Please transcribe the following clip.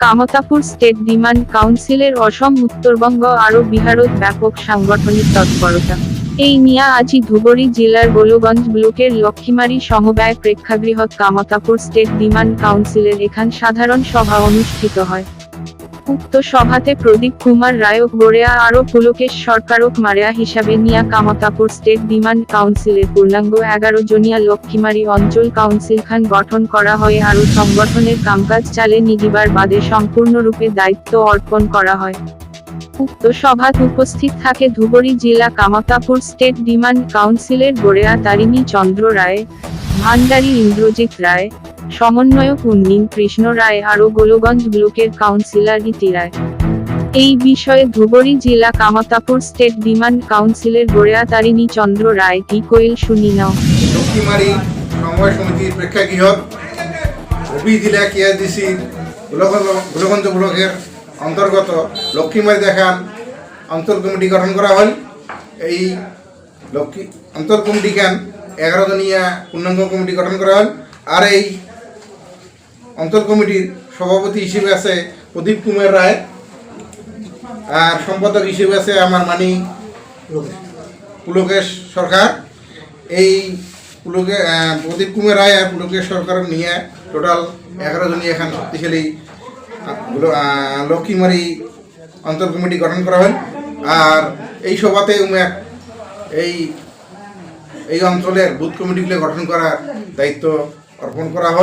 Kamtapur state demand কাউন্সিলের অসম, উত্তরবঙ্গ আরও বিহারত ব্যাপক সাংগঠনিক তৎপরতা। এই নিয়া আজি ধুবরী জেলার গোলগঞ্জ ব্লকের লক্ষ্মীমারী সমবায় প্রেক্ষাগৃহত কামতাপুর স্টেট ডিমান্ড কাউন্সিলের এখান সাধারণ সভা অনুষ্ঠিত হয়। উক্ত সভাতে প্রদীপ কুমার রায়ক বড়েয়া আরও পুলকেশ সরকারক মারেয়া হিসাবে নিয়া কামতাপুর স্টেট ডিমান্ড কাউন্সিলের পূর্ণাঙ্গ এগারো জনিয়া লক্ষ্মীমারি অঞ্চল কাউন্সিল খান গঠন করা হয় আরও সংগঠনের কামকাজ চালে নিদিবার বাদে সম্পূর্ণরূপে দায়িত্ব অর্পণ করা হয়। উক্ত সভাত উপস্থিত থাকে ধুবরী জেলা কামতাপুর স্টেট ডিমান্ড কাউন্সিলের বড়েয়া তারিণী চন্দ্র রায় ভান্ডারী ইন্দ্রজিৎ রায়, সমন্বয়ক উন্নীন কৃষ্ণ রায় আরও গোলগঞ্জ ব্লকের কাউন্সিলর ইতি রায়। এই বিষয়ে ধুবরী জেলা কামতাপুর স্টেট ডিমান্ড কাউন্সিলের গড়েয়া তারিণী চন্দ্র রায় কি কইল শুনি নাও। হবি জেলা কেআইডিসি গোলগঞ্জ ব্লকের অন্তর্গত লক্ষ্মীমারি দেখান অঞ্চল কমিটি গঠন করা হয় এই লক্ষ্মী অঞ্চল কমিটি এগারো জনীয়া পূর্ণাঙ্গ কমিটি গঠন করা হয় আর এই অঞ্চল কমিটির সভাপতি হিসেবে আছে প্রদীপ কুমার রায়। আর সম্পাদক হিসেবে আছে আমার মানি পুলকেশ সরকার। এই পুলকে প্রদীপ কুমার রায় আর পুলকেশ সরকার নিয়ে টোটাল এগারো জনই এখন শক্তিশালী লক্ষ্মীমারি অঞ্চল কমিটি গঠন করা হয় আর এই সভাতে উমেক এই এই অঞ্চলের বুথ কমিটিগুলো গঠন করার দায়িত্ব অর্পণ করা হয়।